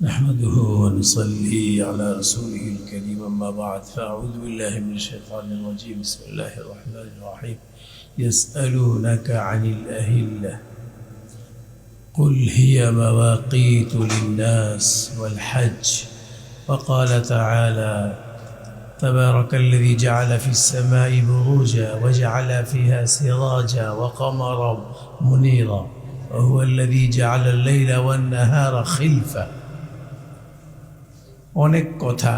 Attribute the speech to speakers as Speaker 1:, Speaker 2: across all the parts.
Speaker 1: نحمده ونصلي على رسوله الكريم أما بعد فأعوذ بالله من الشيطان الرجيم. بسم الله الرحمن الرحيم. يسألونك عن الأهلة قل هي مواقيت للناس والحج. وقال تعالى تبارك الذي جعل في السماء بروجا وجعل فيها سراجا وقمرا منيرا وهو الذي جعل الليل والنهار خلفه অনেক কথা।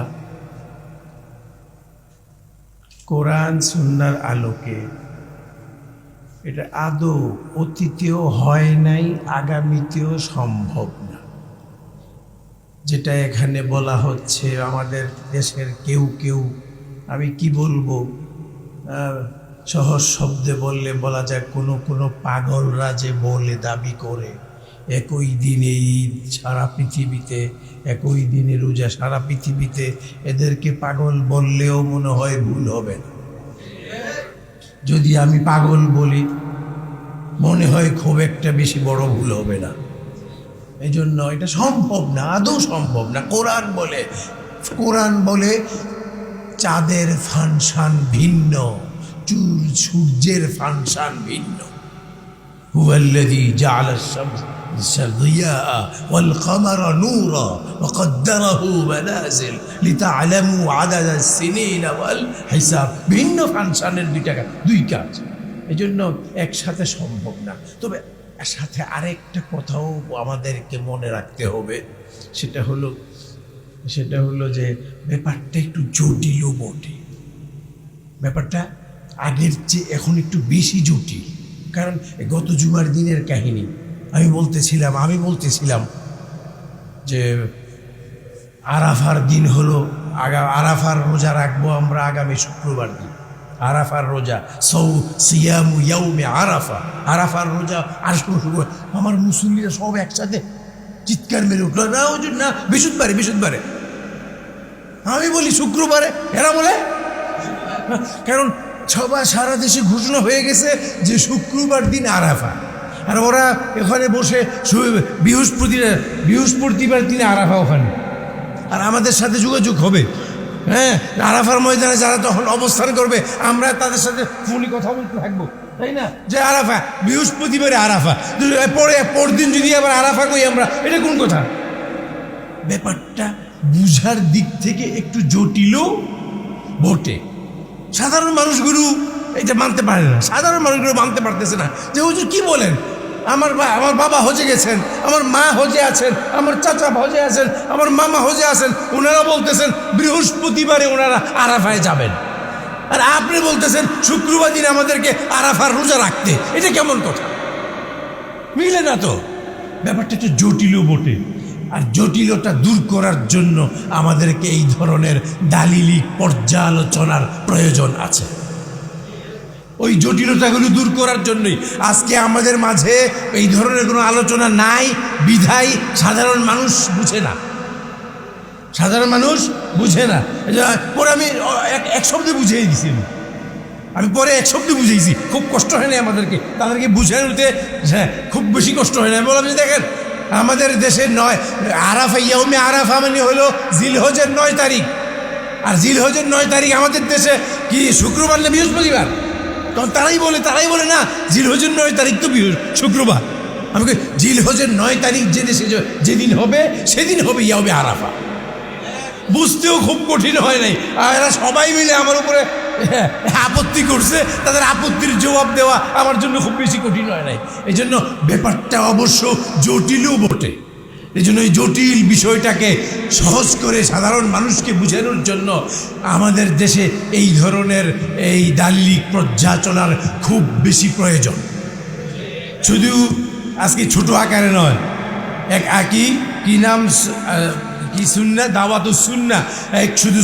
Speaker 1: কোরআন সুন্নার আলোকে এটা আদৌ অতীতেও হয় নাই, আগামীতেও সম্ভব না। যেটা এখানে বলা হচ্ছে, আমাদের দেশের কেউ কেউ, আমি কি বলব সহজ শব্দে বললে বলা যায় কোনো কোনো পাগলরা যে বলে দাবি করে। একই দিনে ঈদ, সারা পৃথিবীতে, একই দিনে রোজা, সারা পৃথিবীতে। এদেরকে পাগল বললেও মনে হয় ভুল হবে না। যদি আমি পাগল বলি, মনে হয় খুব একটা বেশি বড় ভুল হবে না। এই জন্য এটা সম্ভব না, আদৌ সম্ভব না। কোরআন বলে কোরআন বলে, চাঁদের ফাংশান ভিন্ন চুর সূর্যের ফাংশান ভিন্ন। হুয়াল্লাদি জাল ضياء والقمر نورا وقدره منازل لتعلموا عدد السنين والحساب ভিন্ন ফাংশনের দুইটা কাজ দুই কাজ এই জন্য একসাথে সম্ভব না তবে সাথে আরেকটা কথাও আমাদেরকে মনে রাখতে হবে সেটা হলো সেটা হলো যে ব্যাপারটা একটু জটিলও বটে ব্যাপারটা আগের চেয়ে এখন একটু বেশি জটিল কারণ এ গত জুমার দিনের কাহিনী আমি বলতেছিলাম আমি বলতেছিলাম যে আরাফার দিন হলো, আগা, আরাফার রোজা রাখব আমরা আগামী শুক্রবার দিন। আরাফার রোজা, সৌ, সিয়ামু ইয়াউমে আরাফা। আরাফার রোজা আর শুক্রবার। আমার মুসল্লিরা সব একসাথে চিৎকার মেরে উঠল, না হুজুর, না, বিশুদ্ধবারে বিশুদ্ধবারে। আমি বলি, শুক্রবারে? এরা বলে, কারণ সবাই সারা দেশে ঘোষণা হয়ে গেছে যে শুক্রবার দিন আরাফা। আর ওরা এখানে বসে বৃহস্পতিবার বৃহস্পতিবার দিনে আরাফা ওখানে। আর আমাদের সাথে যোগাযোগ হবে। হ্যাঁ আরাফার ময়দানে যারা তখন অবস্থান করবে, আমরা তাদের সাথে ফোনে কথা বলতে থাকব। তাই না? যে আরাফা, বৃহস্পতিবারে আরাফা। পরে, পরদিন যদি আবার আরাফা করি আমরা, এটা কোন কথা? ব্যাপারটা বুঝার দিক থেকে একটু জটিলও বটে। সাধারণ মানুষগুলো এটা মানতে পারে না। সাধারণ মানুষগুলো মানতে পারতেছে না। যে হুজুর কি বলেন? আমার আমার বাবা হজে গেছেন, আমার মা হজে আছেন, আমার চাচা হজে আছেন, আমার মামা হজে আছেন ওনারা বলতেছেন বৃহস্পতিবারে ওনারা আরাফায় যাবেন। আর আপনি বলতেছেন শুক্রবার দিন আমাদেরকে আরাফার রোজা রাখতে। এটা কেমন কথা? মিলে না তো? ব্যাপারটা একটু জটিলও বটে। আর জটিলতা দূর করার জন্য আমাদেরকে এই ধরনের দালিলিক পর্যালোচনার প্রয়োজন আছে। ওই জটিলতাগুলো দূর করার জন্যই। আজকে আমাদের মাঝে এই ধরনের কোনো আলোচনা নাই, বিধায় সাধারণ মানুষ বুঝে না। সাধারণ মানুষ বুঝে না। পরে আমি এক- শব্দে বুঝিয়ে দিছি আমি। পরে এক শব্দে বুঝিয়েছি। খুব কষ্ট হয় না আমাদেরকে। তাদেরকে বুঝানোতে হ্যাঁ খুব বেশি কষ্ট হয় না। বললাম যে দেখেন, আমাদের দেশের নয়, আরাফা ইয়মে আরাফা মানে হলো জিলহজের নয় তারিখ। আর জিলহজের নয় তারিখ আমাদের দেশে কি শুক্রবার না বৃহস্পতিবার? তখন তারাই বলে তারাই বলে না জিল জিলহজের নয় তারিখ তো শুক্রবার। আমাকে কই, জিলহজের নয় তারিখ যে দেশে যেদিন হবে সেদিন হবে ইয়া হবে আরাফা বুঝতেও খুব কঠিন হয় নাই। আর এরা সবাই মিলে আমার উপরে আপত্তি করছে তাদের আপত্তির জবাব দেওয়া আমার জন্য খুব বেশি কঠিন হয় নাই। এই জন্য ব্যাপারটা অবশ্য জটিলও বটে। এই জন্য এই জটিল বিষয়টাকে সহজ করে সাধারণ মানুষকে বুঝানোর জন্য আমাদের দেশে এই ধরনের এই দালিলিক পর্যালোচনার খুব বেশি প্রয়োজন। শুধু আজকে ছোট আকারে নয়, এক আকি কি নাম কি সুন্না? দাওয়াত সুন্না। এক শুধু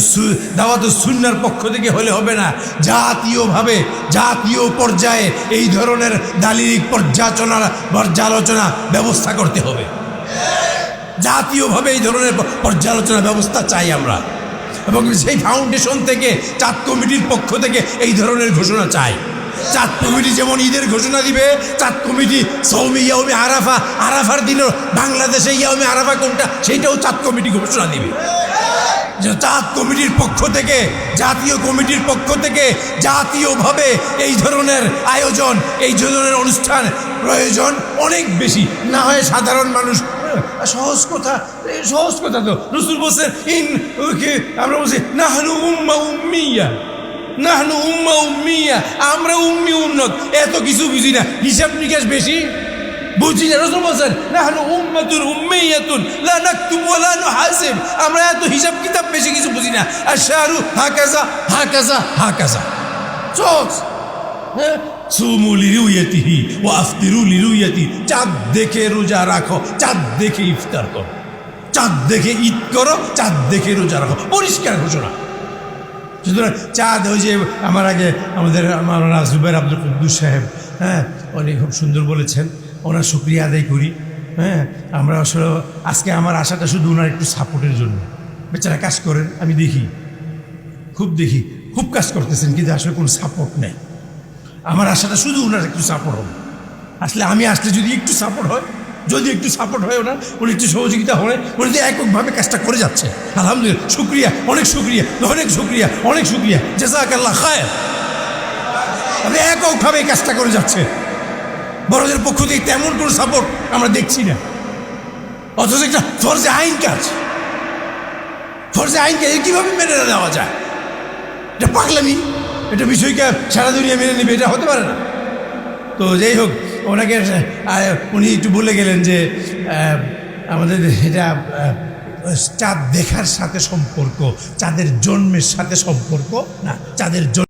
Speaker 1: দাওয়াত সুন্নার পক্ষ থেকে হলে হবে না, জাতীয়ভাবে, জাতীয় পর্যায়ে এই ধরনের দালিলিক পর্যালোচনা পর্যালোচনা ব্যবস্থা করতে হবে। জাতীয়ভাবে এই ধরনের পর্যালোচনা ব্যবস্থা চাই আমরা। এবং সেই ফাউন্ডেশন থেকে, চাঁদ কমিটির পক্ষ থেকে এই ধরনের ঘোষণা চাই। চাঁদ কমিটি যেমন ঈদের ঘোষণা দিবে, চাঁদ কমিটি সৌমি ইয়াউমি আরাফা, আরাফার দিনও বাংলাদেশে ইয়াউমি আরাফা কোনটা, সেইটাও চাঁদ কমিটি ঘোষণা দিবে। যে চাঁদ কমিটির পক্ষ থেকে, জাতীয় কমিটির পক্ষ থেকে জাতীয়ভাবে এই ধরনের আয়োজন, এই ধরনের অনুষ্ঠান প্রয়োজন অনেক বেশি। না হয় সাধারণ মানুষ সহজ কথা সহজ কথা তো। রসুল বলছেন, ইন আমরা বলছি, নাহনু উম্মা উম্মিয়া। নাহনু উম্মা উম্মিয়া। আমরা উম্মি উন্নত এত কিছু বুঝি না। হিসাব নিকাশ বেশি? বুঝি না। রসুল বলছেন, নাহনু উম্মাতুন উম্মিয়াতুন। লা নাকতুব ওয়া লা নুহাসিব। আমরা এত হিসাব কিতাব বেশি কিছু বুঝি না। আর শাহরু হাকাজা হাকাজা হাকাজা চোখ হ্যাঁ? সুমু লিরুয়াতিহি ও আফতিরু লিরুয়াতি চাঁদ দেখে রোজা রাখো, চাঁদ দেখে ইফতার করো। চাঁদ দেখে ঈদ করো, চাঁদ দেখে রোজা রাখো। পরিষ্কার ঘোষণা। সুতরাং চাঁদ, ওই যে আমার আগে আমাদের মাওলানা জুবের আব্দুল কুদ্দুস সাহেব হ্যাঁ উনি খুব সুন্দর বলেছেন ওনার শুক্রিয়া আদায় করি হ্যাঁ আমরা আসলে আজকে আমার আশাটা শুধু ওনার একটু সাপোর্টের জন্য। বেচারা কাজ করেন, আমি দেখি, খুব দেখি, খুব কাজ করতেছেন, কিন্তু আসলে কোনো সাপোর্ট নেই। আমার আশাটা শুধু ওনার একটু সাপোর্ট হবে। আসলে আমি আসলে যদি একটু সাপোর্ট হয়, যদি একটু সাপোর্ট হয় ওনার, উনি একটু সহযোগিতা হয় উনি তো এককভাবে কাজটা করে যাচ্ছে। আলহামদুলিল্লাহ, শুক্রিয়া, অনেক শুক্রিয়া অনেক শুক্রিয়া অনেক শুক্রিয়া। জেসাকাল্লাহ খায় আপনি এককভাবে এই কাজটা করে যাচ্ছে। বড়দের পক্ষ থেকে তেমন কোনো সাপোর্ট আমরা দেখছি না। অথচ একটা ফরজে আইন কাজ। ফরজে আইন কাজ কীভাবে মেনে নেওয়া যায়? এটা পাগলামি। এটা বিষয়কে সারা দুনিয়া মেনে নিবে, এটা হতে পারে না। তো যাই হোক, ওনাকে উনি একটু বলে গেলেন যে আমাদের এটা চাঁদ দেখার সাথে সম্পর্ক, চাঁদের জন্মের সাথে সম্পর্ক না, চাঁদের জন্ম